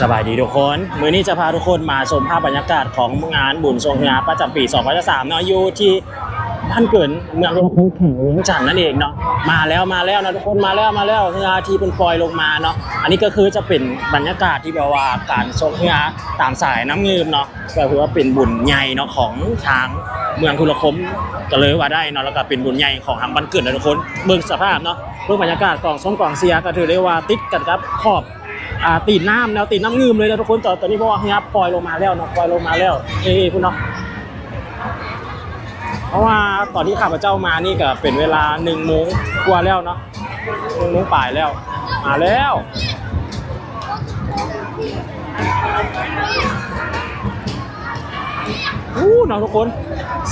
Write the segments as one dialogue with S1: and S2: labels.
S1: สบายดีทุกคน มือนี้จะพาทุกคนมาชมภาพบรรยากาศของงานบุญทรงงานประจำปี2023เนาะอยู่ที่บ้านเกินเมืองลำพูนแข่งเวียงจันทน์นั่นเองเนาะมาแล้วมาแล้วนะทุกคนมาแล้วมาแล้วงาที่เป็นปลอยลงมาเนาะอันนี้ก็คือจะเป็นบรรยากาศที่แบบว่าการชมงานตามสายน้ำเงิมเนาะก็คือว่าเป็นบุญใหญ่เนาะของทางเมืองทุรคมก็เลยว่าได้เนาะแล้วก็เป็นบุญใหญ่ของทางบ้านเกิดนะทุกคนเบิ่งสภาพเนาะเบิ่องบรรยากาศกองส้มกล่องเสียก็ถือได้ว่าติดกันครับขอบ อ่าตีนน้ำแนวตีนน้ำงืมเลยนะทุกคนตอนตอนนี้เพราะว่าเฮียปล่อยลงมาแล้วเนาะปล่อยลงมาแล้วเอ้คุณเนาะเพราะว่าตอนที่ข้าพเจ้ามานี่ก็เป็นเวลาหนึ่งโมงกว่าแล้วเนาะหนึ่งโมงป่ายแล้ว มาแล้วอู้เนาะทุกคน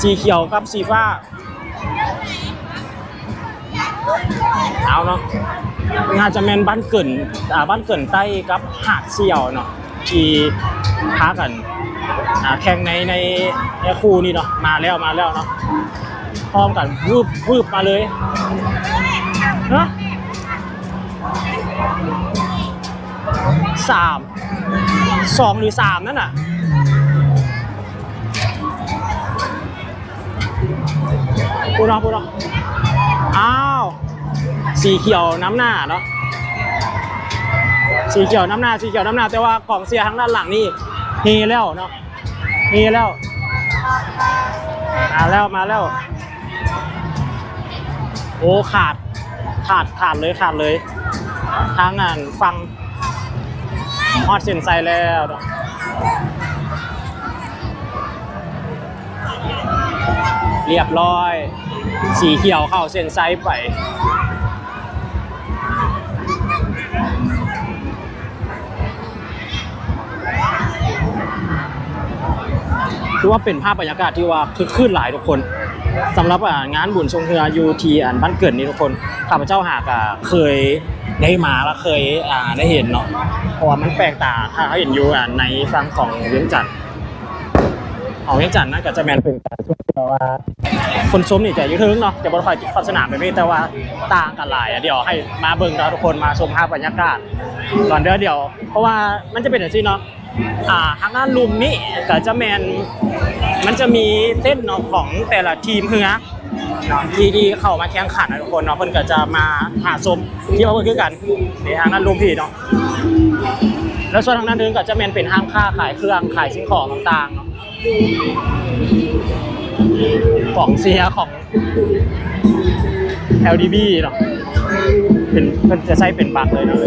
S1: สีเขียวกับสีฟ้า เอาเนาะ น่าจะแมนบ้านเกินอ่าบ้านเกินใต้กับหาดเสี่ยวเนาะที่พากันอ่าแข่งในในในคู่นี่เนาะมาแล้วมาแล้วเนาะพร้อมกันวืบวืบมาเลยฮะสามสองหรือสามนั่นน่ะพูนาะพูนาะอ้าว สีเขียวน้ำหน้าเนาะสีเขียวน้ำหน้าสีเขียวน้ำหน้า แต่ว่ากล่องเสียทางด้านหลังนี่เฮแล้วเนาะเฮแล้วมาแล้วมาแล้ว โอ้ขาดขาดขาดเลยขาดเลย ทางงานฟังฮอดเส้นไซแล้วเนาะเรียบร้อย สีเขียวเข้าเส้นไซไป คือว่าเป็นภาพบรรยากาศที่ว่าคือขึ้นหลายทุกคนสำหรับงานบุญชงเฮือยูทีอันบ้านเกิดนี่ทุกคนข้าพเจ้าหากเคยได้มาแล้วเคยได้เห็นเนาะเพราะว่ามันแปลกตาถ้าเขาเห็นอยู่อะในฟังของเลี้ยงจันทร์ ของเวียงจันนะก็จะแมนเป็นการช่วยเพราว่า คนชมนี่จะยุ่ทึงเนาะจะบริคอยขอบสนามไปไม่แต่ว่าต่างกันหลายอะเดี๋ยวให้มาเบิ่งเราทุกคนมาชมภาพบรรยากาศก่อนเดี๋ยวเดี๋ยว เพราะว่ามันจะเป็นอย่างนี้เนาะอ่าทางด้านลุมนี่ก็จะแมนมันจะมีเต้นเนาะของแต่ละทีมเฮือเนาะที่ที่เข้ามาแข่งขันนะทุกคนเนาะเพิ่นก็จะมาหาชมที่เขาเพิ่นคือกันในทางด้านลุมพี่เนาะแล้วส่วนทางด้านนึงก็จะแมนเป็นห้างค้าขายเครื่องขายสิ่งของต่างๆเนาะ ของเสียของ LDB เนาะเป็นมันจะใช้เป็นบักเลยนะ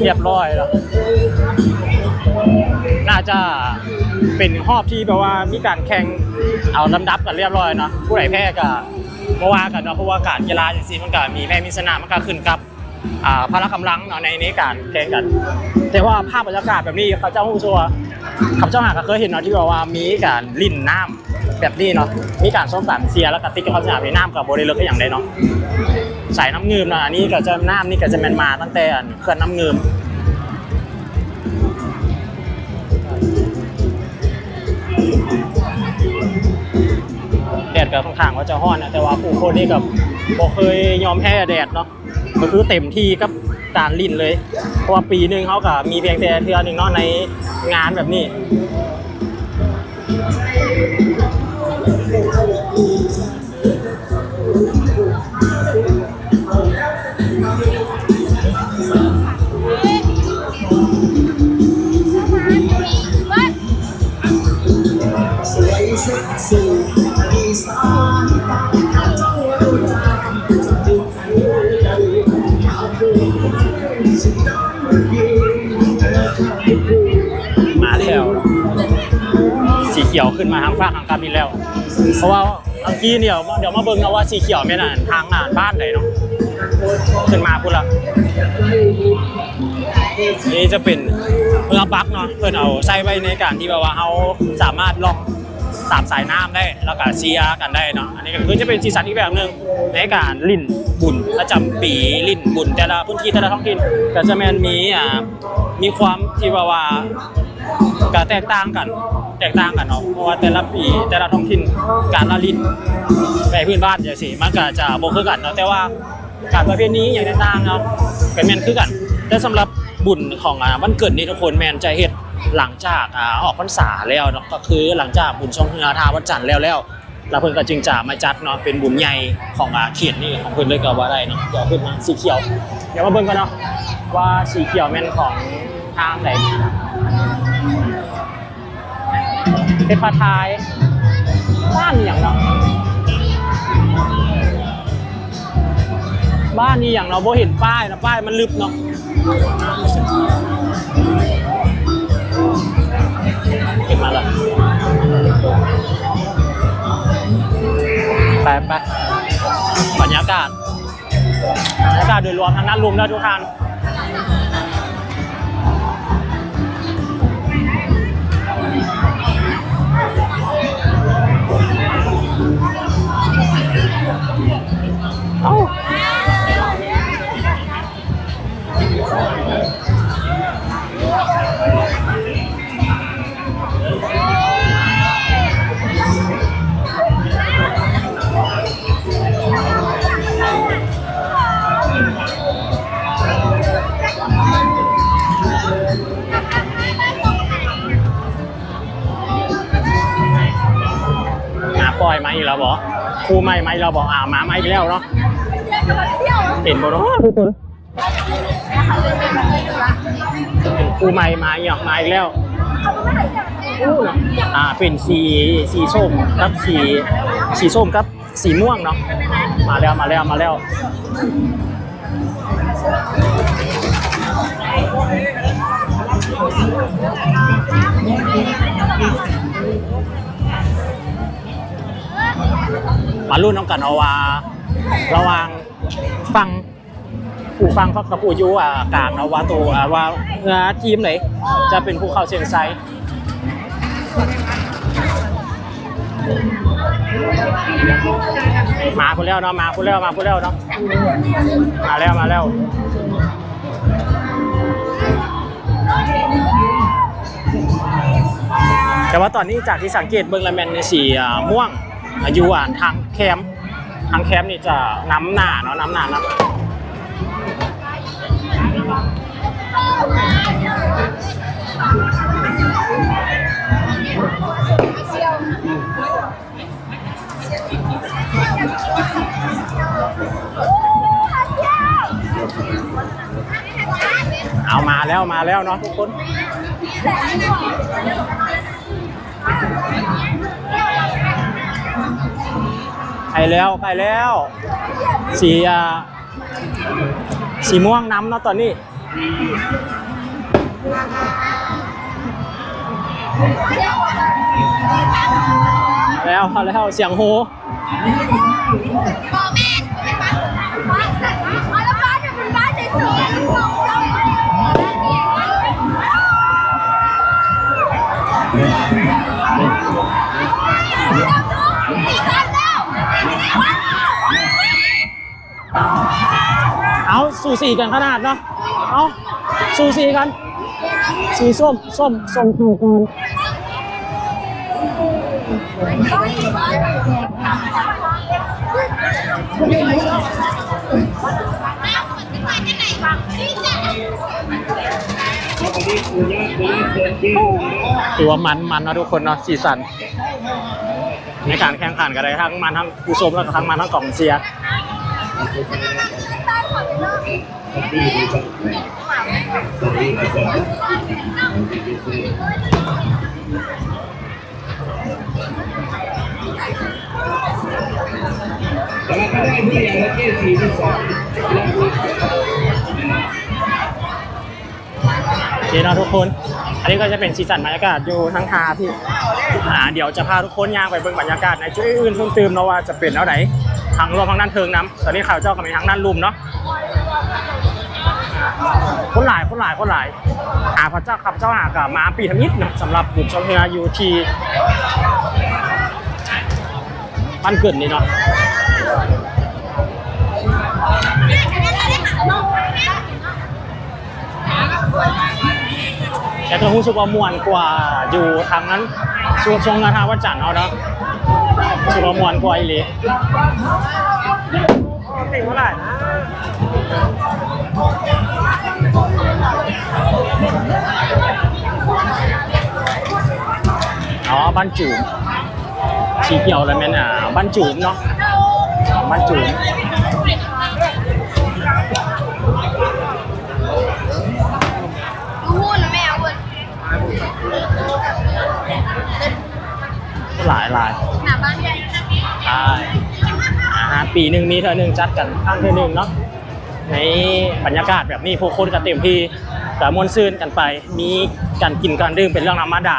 S1: เรียบร้อยแล้วน่าจะเป็นรอบที่แปลว่ามีการแข่งเอาลำดับกันเรียบร้อยเนาะผู้ใดแพ้ก็บ่ว่ากันเนาะเพราะว่าการกีฬาอย่างซีมันก็มีแพ้มีชนะมันก็ขึ้นกับ พละกำลังเนาะในในการแข่งกัน แต่ว่าภาพบรรยากาศแบบนี้เขาเจ้าหู้ชัวข้าพเจ้าหาก็เคยเห็นเนาะที่แบบว่ามีการลิ่นน้ำแบบนี้เนาะมีการส้มสันเสียแล้วก็ติ๊กกับความสะอาดในน้ำกับโบได้เลิกอย่างใดเนาะใส่น้ำเงิมเนาะอันนี้ก็จะน้ำนี่ก็จะแมนมาตั้งแต่เขื่อนน้ำเงิมแดดก็ค่อนข้างว่าจะฮ้อนนะแต่ว่าผู้คนนี่กับบ่เคยยอมแพ้แดดเนาะ ก็คือเต็มที่กับการลินเลย เพราะว่าปีหนึ่งเขาก็มีเพียงแต่เทือหนึ่งเนาะในงานแบบนี้ ขึ้นมาทางฟ้ากทางกาบินแล้ว เพราะว่าเมื่อกี้เดี๋ยวเดี๋ยวมาเบิ่งนะว่าสีเขียวเป็นอ่านทางอ่านบ้านไหนเนาะขึ้นมาพุ่นละนี่จะเป็นเรือบักเนาะเพื่อนเอาใส่ไว้ในการที่แบบว่าเขาสามารถล่องตามสายน้ำได้แล้วก็เชียร์กันได้เนาะอันนี้ก็คือจะเป็นสีสันอีกแบบหนึ่งในการลิ่นบุญประจำปีลิ่นบุญแต่ละพื้นที่แต่ละท้องถิ่นก็จะแมนมีอ่ามีความที่ว่าว่า ก็แตกต่างกัน แตกต่างกันเนาะเพราะว่าแต่ละปีแต่ละท้องถิ่นการละลิ้นไปพื้นบ้านอย่างสิมันก็จะบ่คือกันเนาะแต่ว่าการประเพณีอย่างต่างๆเนาะเป็นแมนคือกันแต่สำหรับบุญของอ่าวันเกิดนี่ทุกคนแมนจะเฮ็ดหลังจากอ่าออกพรรษาแล้วเนาะก็คือหลังจากบุญชงเฮือทาวัดจันทร์แล้วแล้วแล้วเพิ่นก็จึงจะมาจัดเนาะเป็นบุญใหญ่ของอ่าเขตนี่ของเพิ่นเลยก็ว่าได้เนาะเดี๋ยวขึ้นมาสีเขียว เดี๋ยวมาเบิ่งกันเนาะว่าสีเขียวแม่นของทางไหน เป็นปลาทายบ้านอย่างเนาะบ้านนี้อย่างเราโบเห็นป้ายนะป้ายมันลึกเนาะเห็นมาแล้วไปไปบรรยากาศบรรยากาศโดยรวมทางนั้นรวมแล้วทุกท่าน ครูใหม่มาอีกแล้วบออ่ามามาอีกแล้วเนาะเห็นบ่เนาะทุกคนเป็นครูใหม่มาอีกแล้วมาอีกแล้วอ่าเป็นสีสีส้มกับสีสีส้มกับสีม่วงเนาะมาแล้วมาแล้วมาแล้ว มารุ่นน้องกันเอาว่า ระวังฟังผู้ฟังพักกับผู้ยูอ่ากลางเอาว่าตัวอ่าว่าเนื้อทีมไหนจะเป็นผู้เข้าเชียงไซมาคนแล้วเนาะมาคนแล้วมาคนแล้วเนาะมาแล้วมาแล้วแต่ว่าตอนนี้จากที่สังเกตเบิ้งละแมนในสีอ่าม่วง อายุอ่านทางแคมป์ทางแคมป์นี่จะน้ำหนาเนาะน้ำหนานะเอามาแล้วมาแล้วเนาะทุกคน ล้แล้วใกล้แล้ว สีอ่าสีม่วงน้ำเนาะตอนนี้แล้วแล้วเสียงโห
S2: บอแม่ เอาสู่
S1: สี่กันขนาดเนาะเอาสู่สี่กัน สีส้มส้มส้มถูกกันตัวมันมันนะทุกคนเนาะสีสัน ในการแข่งขันกันเลยทั้งมันทั้งผู้ชมแล้วก็ทั้งมันทั้งกล่องเชียร์
S3: แต่ว่าก็ได้ผู้ใหญ่ละเก้สี่ที่สอง
S1: โอเคเนาะทุกคน อันนี้ก็จะเป็นสีสันบรรยากาศอยู่ทั้งทาที่อ่าเดี๋ยวจะพาทุกคนย่างไปเบิ่งบรรยากาศในจุดอื่นเพิ่มเติมเนาะว่าจะเป็นแล้วไหนทางรวมทางด้านเทิงน้ำตอนนี้ข่าวเจ้ากับทางด้านลุมเนาะคนหลายคนหลายคนหลายหาพระเจ้าขับเจ้าหากับมาปีทมิตรเนะสำหรับบุญชมเฮืออยู่ที่บ้านเกิดนี่เนาะ แต่ตัวรู้สึกว่ามวนกว่าอยู่ทางนั้นช่วงช่วงนาทาวัดจันทร์เอาเนาะสึกว่ามวนกว่าอีหลีติเท่าไหร่นะอ๋อบ้านจู๋มสีเขียวะไรแม่น่ะบ้านจู๋มเนาะบ้านจู๋ม หลายหลาย
S2: หน้าบ้านใหญ่
S1: ใช่อ่าฮะปีหนึ่งมีเท่าหนึ่งจัดกันครั้งเท่าหนึ่งเนาะในบรรยากาศแบบนี้ผู้คนก็เต็มที่กับมวนซื่นกันไป มีการกินการดื่มเป็นเรื่องธรรมดา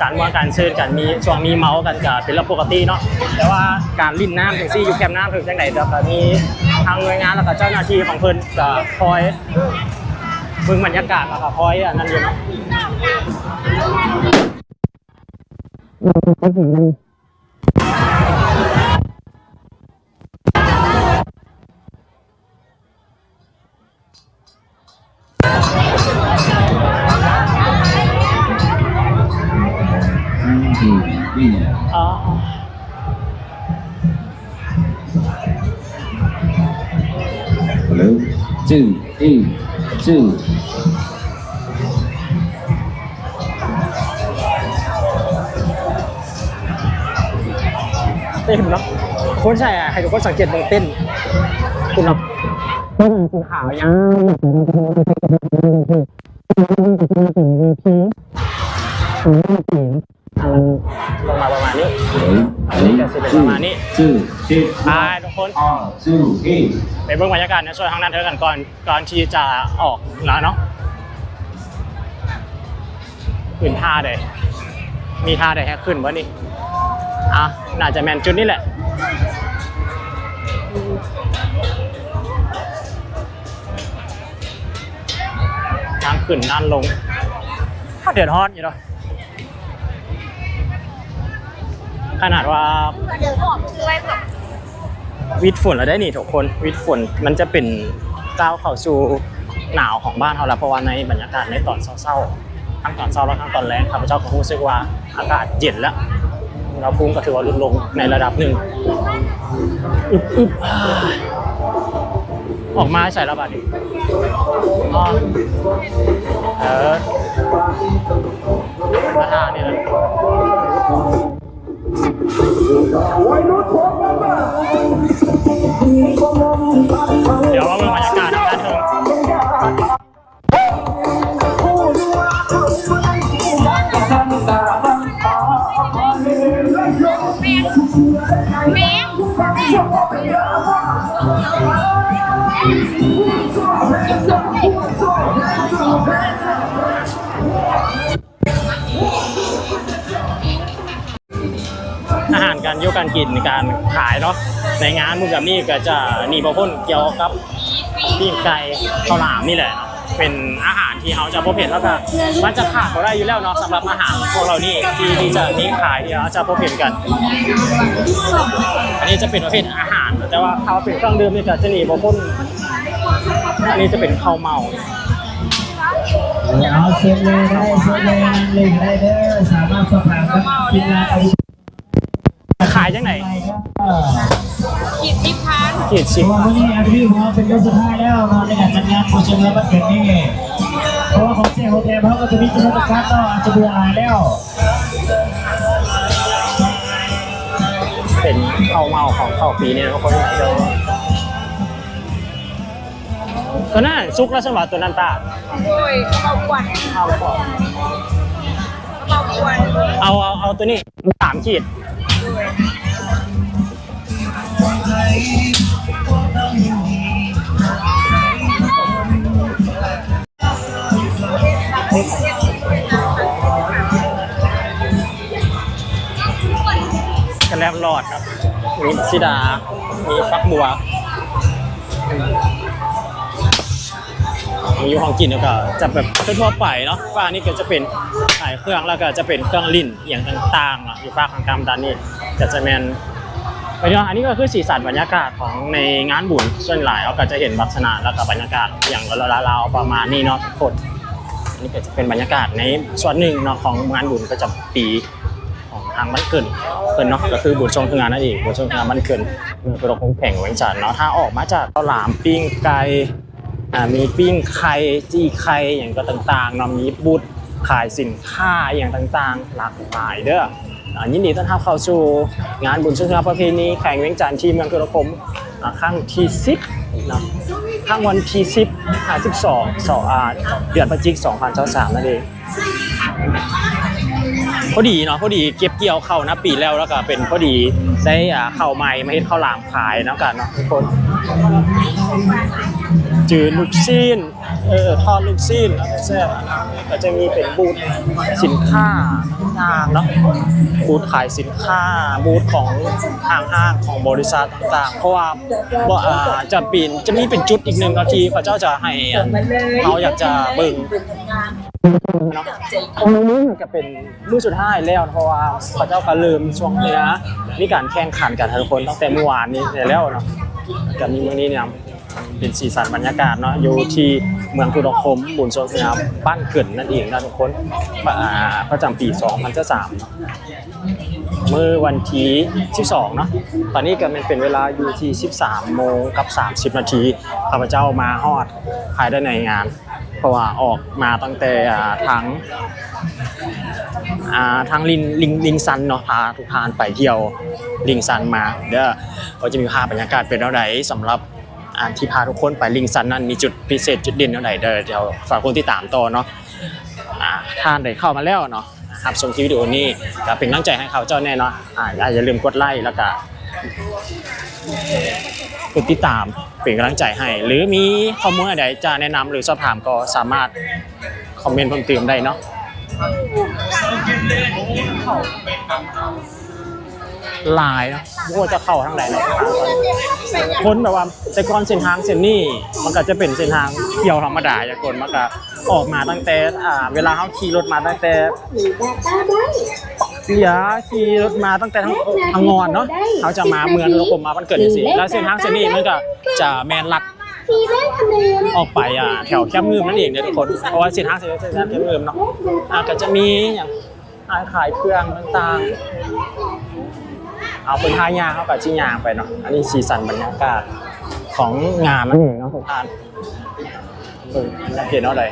S1: การมวนการซื่นกันมีช่วงมีเมากันก็เป็นเรื่องปกติเนาะแต่ว่าการลิ้นน้ำถึงซี่อยู่แคมป์น้ำถึงจังไหนก็มีทางหน่วยงานแล้วก็เจ้าหน้าที่ของเพิ่นก็คอยเบิ่งบรรยากาศแล้วก็คอยอันนั้นอยู่เนาะ bằng cái gì mình
S4: Hello. Two, eight, two.
S1: เต้นเนาะโค้ชใช่อะให้ทุกคนสังเกตตรงเต้นคุณเนาะเต้นสีขาวยาวอะไรลงมาประมาณนี้
S4: Hello,
S1: Yes, it is Armani.
S4: two, two,
S1: ไปทุกคน
S4: R, two, eight.
S1: ไปเบิ่งบรรยากาศในส่วนทางนั้นเธอกันก่อนก่อนที่จะออกแล้วเนาะขึ้นท่าเลยมีท่าใดให้ขึ้นวะนี่ อะน่าจะแมนจุดนี้แหละ ทางขึ้นด้านลงถ้าเดือดฮอดอยู่เนาะขนาดว่า
S2: เดี๋ยวบอกคือไว้แบบ
S1: วิดฝนเราได้นี่ทุกคนวิดฝนมันจะเป็นก้าวเข้าสู่หนาวของบ้านเราแล้วเพราะว่าในบรรยากาศในตอนเศร้าๆทั้งตอนเศร้าและทั้งตอนแรงข้าพเจ้าก็รู้สึกว่าอากาศเย็นแล้ว อุณหภูมิก็ถือว่าลดลงในระดับหนึ่งอึบอึบออกมาใส่ระบาดอ๋อเออมาทางนี่แหละเดี๋ยวเรา
S2: แม่
S1: อาหารการโยกการกินการขายเนาะในงานมุกแบบนี้ก็จะหนีบพ้นเกี่ยวกับปิ้งไก่ข้าวหลามนี่แหละ เป็นอาหารที่เขาจะพบเห็นแล้วก็มันจะขาดเขาได้อยู่แล้วเนาะสำหรับอาหารพวกเรานี่ที่ที่จะมีขายที่เราจะพบเห็นกัน อันนี้จะเป็นประเภทอาหาร แต่ว่าถ้าเป็นเครื่องดื่มนี่ก็จะหนีบพ้นอันนี้จะเป็นข้าวเมา
S5: เอาเซ็นเลยได้เซ็นเลยนั่งเลยได้เด้อสามารถสอบถามกับทีมงานเอา
S1: ยจังไหน
S2: ขีดสิบพัน
S1: ขีดสิบ
S5: ตัววันนี้อาพี่ผมเป็นรองสุดท้ายแล้วนอนในการจัดงานโคเชอร์บัตเกิดนี่เพราะว่าของเจ้าโฮเทลเขาก็จะมีจุดประการต่ออาจจะเบื่อหน่ายแล้ว
S1: เป็นข้าเมาของข้าวปีนี่นะทุกคนเดียวตัวนั้นซุกแล้วสมบัติตัวนั้นตา
S2: โอ้ยเอากวน
S1: เอาก่อน
S2: เอากวน
S1: เอาเอาเอาตัวนี้สามขีด กระแลมหลอดครับ มีซิดา มีฟักบัว มีอยู่ของกินแล้วก็จะแบบทั่วๆไปเนาะว่าอันนี้ก็จะเป็นขายเครื่องแล้วก็จะเป็นเครื่องลิ้นอย่างต่างๆเนาะอยู่ภาคทางกลางด้านนี้ก็จะแมน ไปเนาะอันนี้ก็คือสีสันบรรยากาศของในงานบุญส่วนหลายเราก็จะเห็นลักษณะแล้วก็บรรยากาศอย่างราวๆประมาณนี้เนาะทุกคนอันนี้ก็จะเป็นบรรยากาศในส่วนหนึ่งเนาะของงานบุญประจำปีของทางบ้านเกินเกินเนาะก็คือบุญทรงงานนั่นเองบุญทรงงานบ้านเกินเมืองประดงคงแผ่งวียงจันเนาะถ้าออกมาจากข้าวหลามปิ้งไก่มีปิ้งไข่จี้ไข่อย่างก็ต่างๆเนาะมีบูธขายสินค้าอย่างต่างๆ หลากหลายเด้อ ยินดีต้อนรับเข้าสู่งานบุญช่วยเหลือประเพณีแข่งเวียงจันทร์ที่เมืองกุรคมอ่างที่10นะครั้งวันที่10 52สองอ่าเดือนพฤศจิกายน2023นั่นเองพอดีเนาะพอดีเก็บเกี่ยวเข้านะปีแล้วแล้วก็เป็นพอดีได้อาเข้าใหม่มาเฮ็ดข้าวหลามขายนะกันเนาะทุกคนจืดลูกซีน เออทอดลูกซีนแล้วก็แซ่บก็จะมีเป็นบูธสินค้าต่างๆเนาะบูธขายสินค้าบูธของห้างห้างของบริษัทต่างๆ เพราะว่าบ่าจะปีนจะมีเป็นจุดอีกหนึ่งนาทีพระเจ้าจะให้เราอยากจะเบิ่งเนาะตรงนี้มันก็เป็นรุ่นสุดท้ายแล้วเพราะว่าพระเจ้าก็ลืมช่วงนี้นะมีการแข่งขันกันทุกคนตั้งแต่เมื่อวานนี้แล้วเนาะก็มีเมื่อนี้เนี่ย เป็นสีสันบรรยากาศเนาะอยู่ที่เมืองกุดคมบุญโซนสยามบ้านเกิดนั่นเองนะทุกคนประจำปี 2003เนาะเมื่อวันที่ 12 เนาะตอนนี้ก็มันเป็นเวลาอยู่ที่ 13 โมงกับ 30 นาทีข้าพเจ้ามาฮอดภายได้ในงาน เพราะว่าออกมาตั้งแต่ทางทางลิงลิงลิงซันเนาะพาทุกทานไปเที่ยวลิงซันมาเด้อก็จะมีภาพบรรยากาศเป็นเท่าไหร่สำหรับ อ่าที่พาทุกคนไปลิงซันนั้นมีจุดพิเศษจุดเด่นเท่าไหร่เดี๋ยวฝากคนที่ตามต่อเนาะอ่าท่านได้เข้ามาแล้วเนาะครับชมคลิปวิดีโอนี้ก็เป็นกำลังใจให้เขาเจ้าแน่เนาะอ่าอย่าลืมกดไลค์แล้วก็กดติดตามเป็นกำลังใจให้ หรือมีข้อมูลอะไรจะแนะนำหรือสอบถามก็สามารถคอมเมนต์เพิ่มเติมได้เนาะ หลายเนาะว่าจะเข้าทางไหนเนาะคนแบบว่าแต่ก่อนเส้นทางเส้นนี้มันก็จะเป็นเส้นทางเที่ยวธรรมดาอย่างคนมันก็ออกมาตั้งแต่อ่าเวลาเขาขี่รถมาตั้งแต่เสียขี่รถมาตั้งแต่ทั้งทางงอนเนาะเขาจะมาเมืองนครมาวันเกิดสิแล้วเส้นทางเส้นนี้มันก็จะแมนลัด
S2: ทีได้คะแนน
S1: ออกไปอะแถวแคบเมืองนั่นเองเนี่ยทุกคน เพราะว่าเส้นทางเส้นทางเส้นทางแคบเมืองเนาะอะก็จะมีอย่างร้านขายเครื่องต่างๆ เอาเป็นท่ายางเข้ากับชิ้นยางไปเนาะอันนี้สีสันบรรยากาศของงานนั่นเองเนาะทุกท่านเอออยากเห็นเอาเลย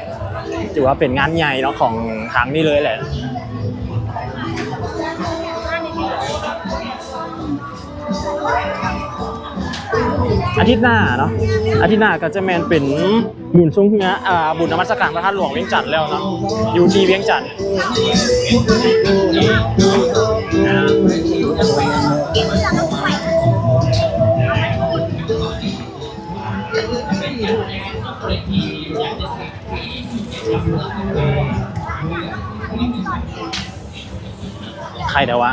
S1: ถือว่าเป็นงานใหญ่เนาะของทางนี้เลยแหละ อาทิตย์หน้าเนาะอาทิตย์หน้าก็จะแมนเป็นบุญทรงเงาอ่าบุญนมัสการพระธาตุหลวงเวียงจันทร์แล้วเนาะอยู่ที่เวียงจันทร์ใครแต่ว่า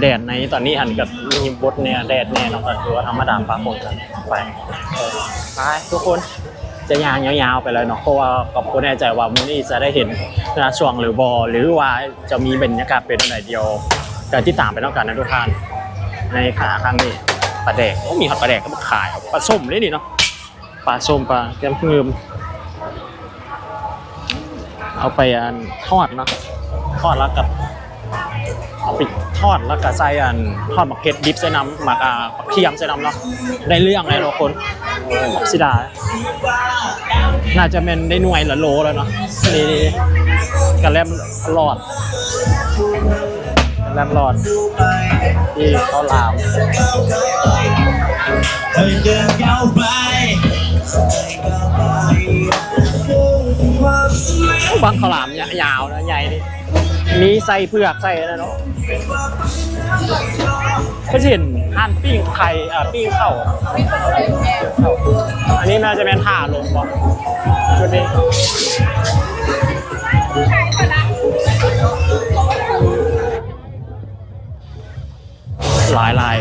S1: แดดในตอนนี้หันกับมีบทเนี่ยแดดแน่เนาะก็คือว่าธรรมดาปาคนกันไปไปทุกคนจะยางยาวๆไปเลยเนาะเพราะว่ากับคนแน่ใจว่ามื้อนี้จะได้เห็นนาช่วงหรือบอหรือว่าจะมีบรรยากาศเป็นอะไรเดียวแต่ที่ต่างไปแล้วกันนะทุกท่านในขาครั้งนี้ปลาแดกโอ้มีหอดปลาแดกก็มาขายปลาส้มเลยนี่เนาะปลาส้มปลาแกมเงิมเอาไปอันทอดเนาะทอดแล้วกับ เอาไปทอดแล้วก็ใส่อันทอดหมักเก็ดดิบใส่น้ำหมักอ่าผักเทียมใส่น้ำเนาะได้เรื่องเลยทุกคนสิดา น่าจะเป็นได้หน่วยละโลแล้วเนาะนี่ๆกันแลมหลอดกันแลมหลอดที่ข้าวหลามบางข้าวหลามยาวนะใหญ่นี่ มีใส่เผือกใส่อะไรเนาะก็จะเห็นห่านปิ้งไข่อ่าปิ้งข้าวอันนี้น่าจะเป็นถ่าลงบ่ชุดนี้หลายลาย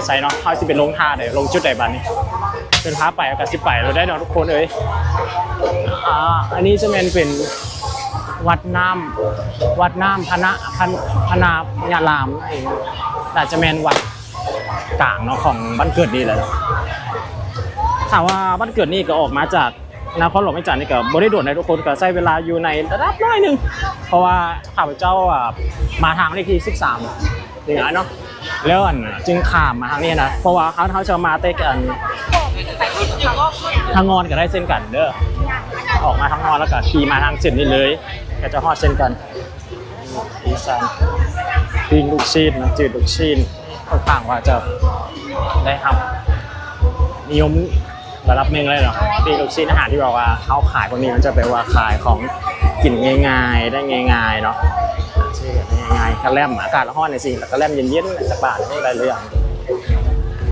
S1: ไปใส่เนาะเขาสิเป็นลงท่าเดี๋ยลงจุดไหนบ้านนี้เป็นพาไปกับสิไปเราได้เนาะทุกคนเอ้ยอ่าอันนี้จะเป็นเป็นวัดน้ำวัดน้ำพนะพนพนาญารามนั่เองแต่จะเป็นวัดกลางเนาะของบ้านเกิดนี่แหละถามว่าบ้านเกิดนี่ก็ออกมาจากนครหลวงไม่จันนี่ก็บ่ได้โดดในทุกคนก็ใช้เวลาอยู่ในระดับน้อยหนึ่งเพราะว่าข้าพเจ้ามาทางเลขที่ 13อย่างนั้นเนาะ แล้วอันจึงขามมาทางนี้นะ เพราะว่าเขาเขาจะมาเตะกันทางงอนก็ได้เส้นกันเด้อออกมาทางงอนแล้วก็ขี่มาทางเส้นนี้เลยก็จะฮอดเส้นกันอีสานปิ้งลูกชิ้นนะจืดลูกชิ้นค่างว่าจะได้ครับนิยมระดับหนึ่งเลยเหรอปีลูกชิ้นอาหารที่บอกว่าเขาขายพวกนี้มันจะเป็นว่าขายของกินง่ายๆ ได้ง่ายๆเนาะ ชื่อแบบง่ายๆกระแลมอากาศร้อนหน่ยสิแล้วกระแลมเย็นๆจากบ้านไม่ได้เรื่อง